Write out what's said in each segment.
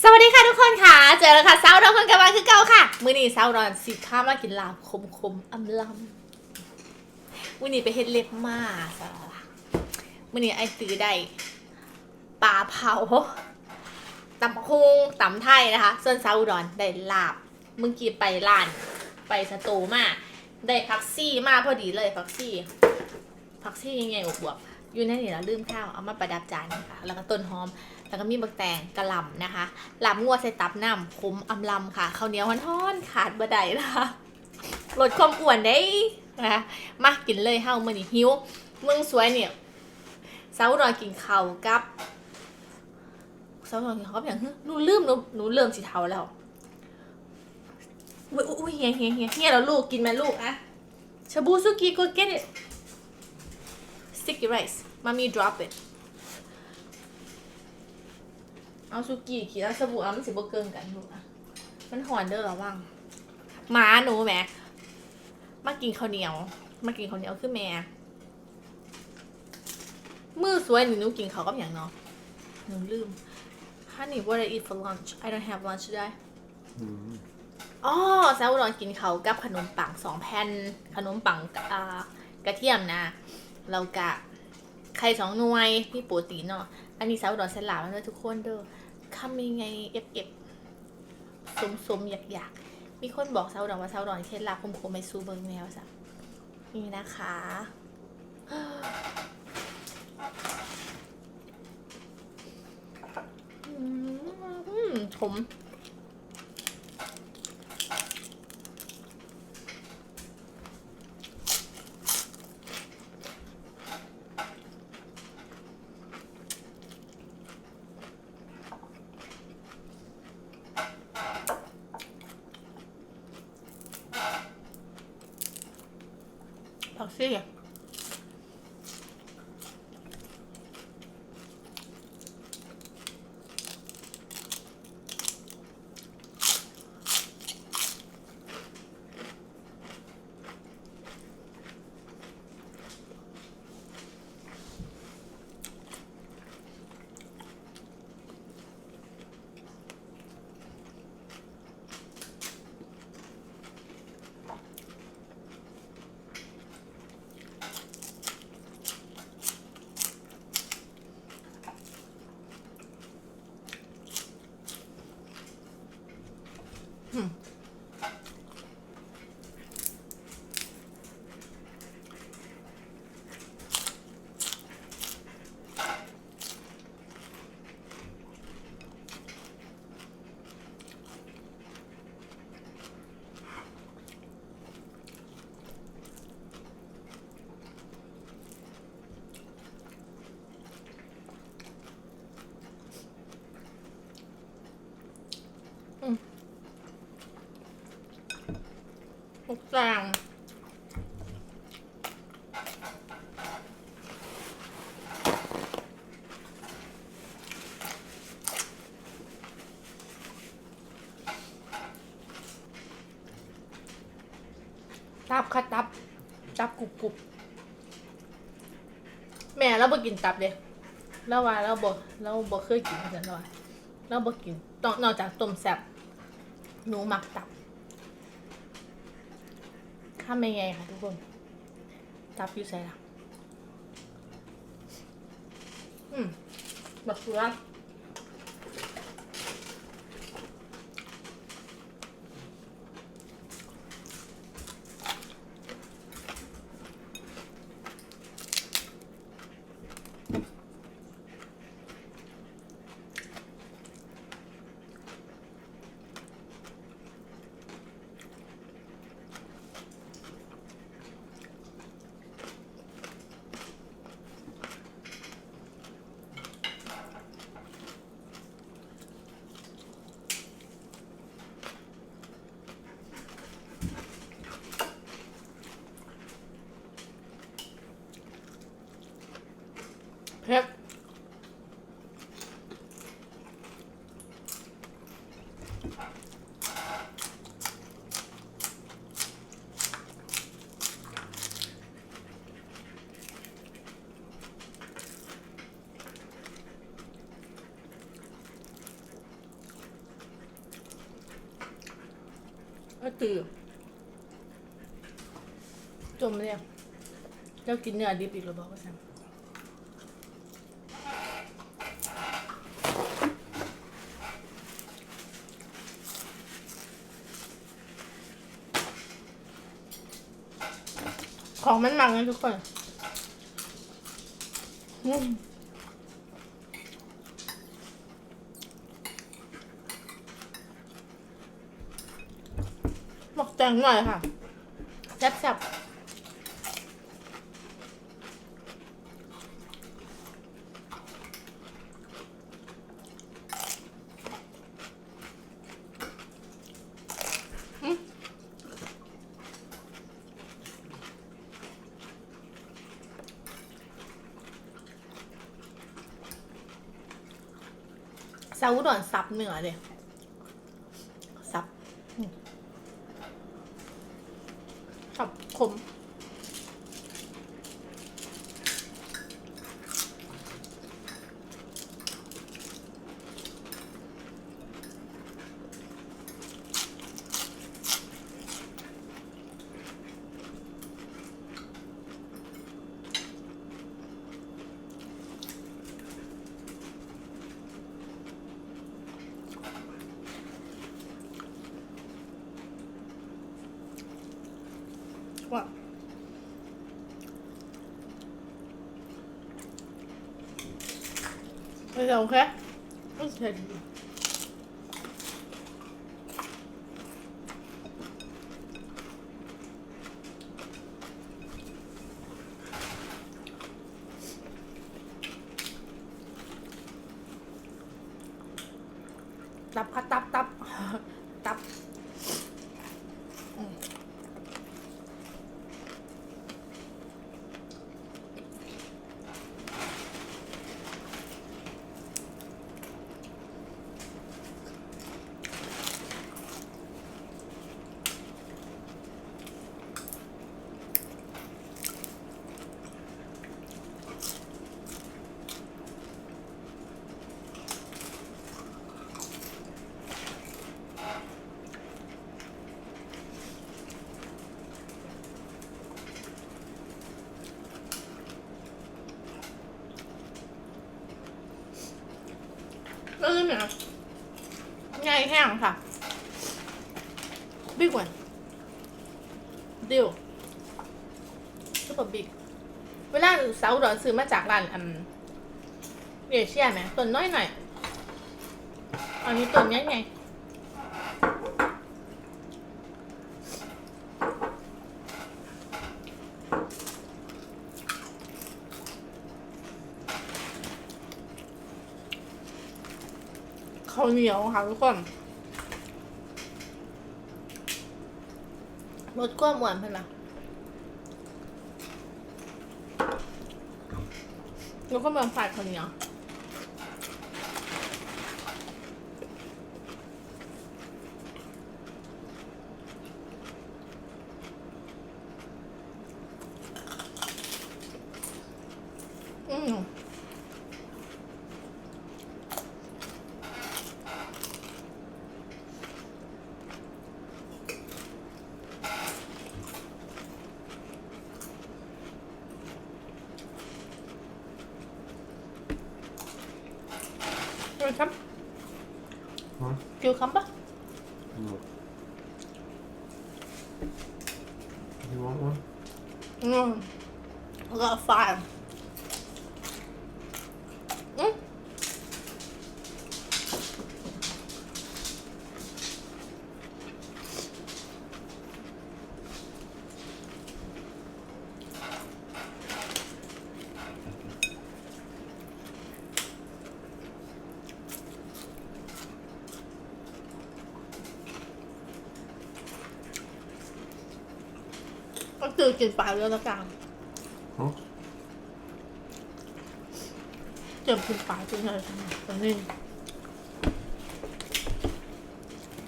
สวัสดีค่ะทุกคนค่ะ เจอแล้วค่ะเซาดอนคนกับมาคือเก่าค่ะ มื้อนี้เซาดอนสิพามากินลาบคมคมๆอำลำมื้อนี้ไปเฮ็ดเล็บมาซะละมื้อนี้ไอ้ซื้อได้ปลาเผาตำบักคุงตำไทยนะคะ ส่วนเซาดอนได้ลาบเมื่อกี้ไปร้านไปสตูมาได้พักซี่มาพอดีเลยพักซี่ผักซี่ยังไงอบวบๆอยู่ในนี่แล้วลืมข้าวเอามาประดับจานนะคะแล้วก็ต้นหอม แล้วก็มีบักแตงกระลำนะคะลำงัวใส่ตับน้ำขมอำลำค่ะข้าวเหนียวฮ้อนๆขาดบะไดนะคะลดความอ้วนได้นะคะมากินเลยเฮ้ามื่อนี้หิวเมืองสวยเนี่ยเสาร์นอนกินข้าวกับเสาร์นอนกินข้าวกับอย่างฮึหนูลืมหนูหนูเริ่มสิเทาแล้วอุ้ยอุ้ยเฮียเฮียเฮียเฮียแล้วลูกกินไหมลูกอะชาบูซุกิ go get it sticky rice mommy drop it เอาซุกี้ขีดเอาสบู่เอามันสิบ่เกินกันลูกอะมันหอนเด้อระวังหมาหนูแหมมากินข้าวเหนียว มากินข้าวเหนียวคือแม่มือสวยหนูหนูกินเขาวกับอย่างเนาะหนูลืม Honey what I eat for lunch I don't have lunch today อ๋อแซวรอนกินเขาวกับขนมปังสองแผ่น ขนมปังกะอ่ากระเทียมนะ เรากะไข่สองหน่วยมีโปรตีนเนาะ อันนี้แซวรอนสลับมาเลยทุกคนเด้อ คำยังไงเอบเอฟสมสมอยากอยากมีคนบอกแซวรอนว่าแซวรอนเคล็ดลับคมคมไม่ซูเบิร์แมวสักนี่นะคะอืมขม ผักซี่ ทุกอย่างตับค่ะตับ ตับกรุบกรุบแม่เราบ่กินตับเด้เราว่าเราบ่เราบ่เคยกินเหมือนกันเราเราบ่กินนอกจากต้มแซ่บหนูมักตับ ข้ามยังไงคะทุกคน จับอยู่ใส่ละอืมแบบสุดยอด เพ็ดก็ตื่จมเลยเจ้ากินเนื้อดิบอีกแล้วบอกว่าสั่ มันมังนะทุกคนหมบอกแจงหน่อยค่ะแซ่บๆ ซาอุดอนซับเนื้อเลยซับซับคม ว่า โอเคโอเคโอเคดีตับค่ะตับตับ ตับ ก็คือเนี่ยง่ายแห้งค่ะบิ๊กวันดิวซุปเปอร์บิ๊กเวลาสาวอุดรซื้อมาจากร้านอันเอเชียไหมต้นน้อยหน่อยอันนี้ต้นใหญ่ไง ข้าวเหนียวค่ะทุกคนรสก้วหวานเพิ่นนะแล้วก็มาผัดข้าวเหนียวอืม เป็นครับ Huh? กิวคำปะ No. You want one? อืมแล้ คือกินปลาเรือละกัน Huh? เจ็บกินปลาจริงเลยตอนนี้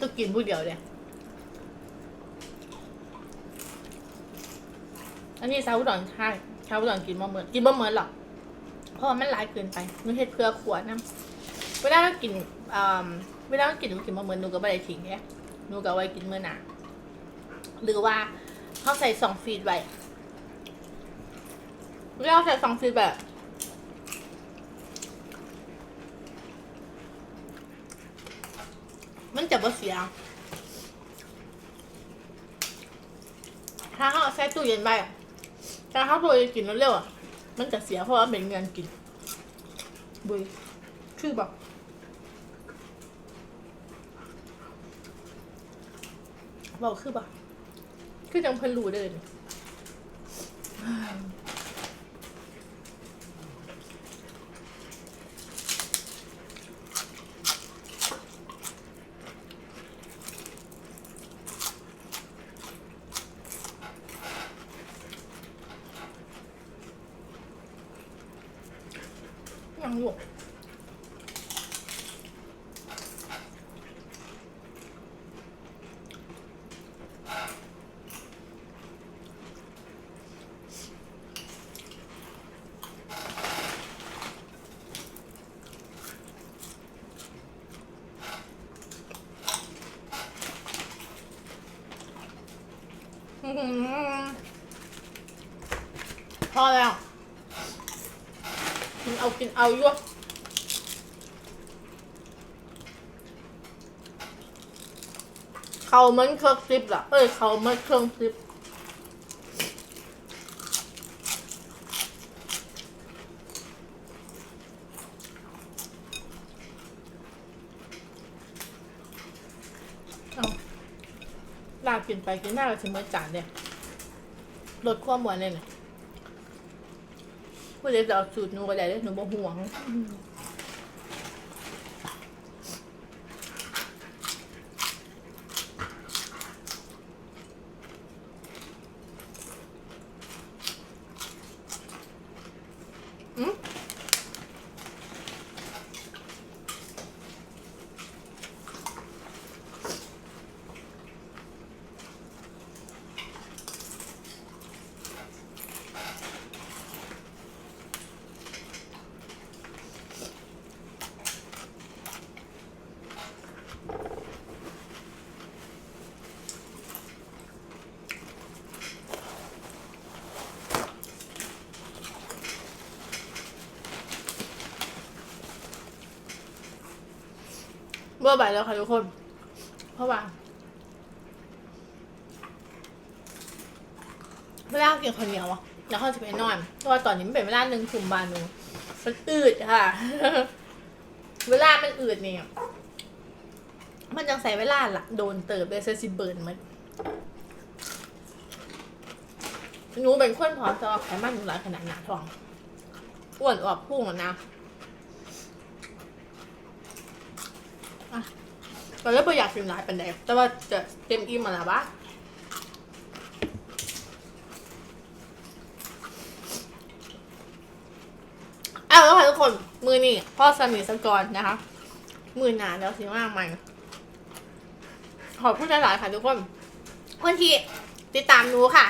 ต้องกินผู้เดียวเนี่ยอันนี้ซาอุดอนใช่ซาอุดอนกินบ่เหมือนกินบ่เหมือนหรอกเพราะว่ามันหลายเกินไปหนูเฮ็ดเพื่อขวดนะเวลาเรากินอ่าเวลาเรากินหนูกินบ่เหมือนหนูก็ไม่ได้ทิ้งแค่หนูก็เอาไว้กินมื้อหน้าหรือว่า เขาใส่สองฟีดไว้เรียกใส่สองฟีดแบบมันจะบ่เสีย ถ้าเขาใส่ตู้เย็นไปถ้าเขาตัวเย็นกินแล้วเร็วอะ มันจะเสียเพราะว่าเป็นเงินกิน บุยคือแบบบอกคือแบบ คือจังเพิ่นรู้เดิน ยังอยู่อื้อหือพอแล้ว กิน เอาเอยั่เขาเหมันเครื่องซิปล่ะ เอ้ย เขาเหมันเครื่องซิปเอาลากินไปกินมาก็ถึงเมื่อจานเนี่ยลดความหวานเลยนะ ผู้ใดจะเอาสูตรหนูก็ได้เด้อหนูบ่ห่วง เบื่อไปแล้วค่ะทุกคน เพราะว่าเวลากินข้าวเหนียวอะแล้วเขาจะไปนอนเพราะว่าตอนนี้มันเป็นเวลาหนึ่งถุ่มบานหนูมันอืดค่ะ เวลามันอืดเนี่ย มันยังใส่เวลาละโดนเติบเลยเซซิเบิร์นมันหนูเป็นคนผอมจะไขมันหนูหลายขนาดหนาท้องอ้วนออกพุ่งอะ นะตอนแรกไม่อยากกินหลายเปันแดกแต่ว่าจะเต็มอิ่มมาแล้วบ้าอ้าวแล้วค่ะทุกคนมือนี่พ่อสมีสกรนะคะ มือหนาแล้วสิมากมันขอบคุณหลายๆค่ะทุกคนวันที่ติดตามหนูค่ะ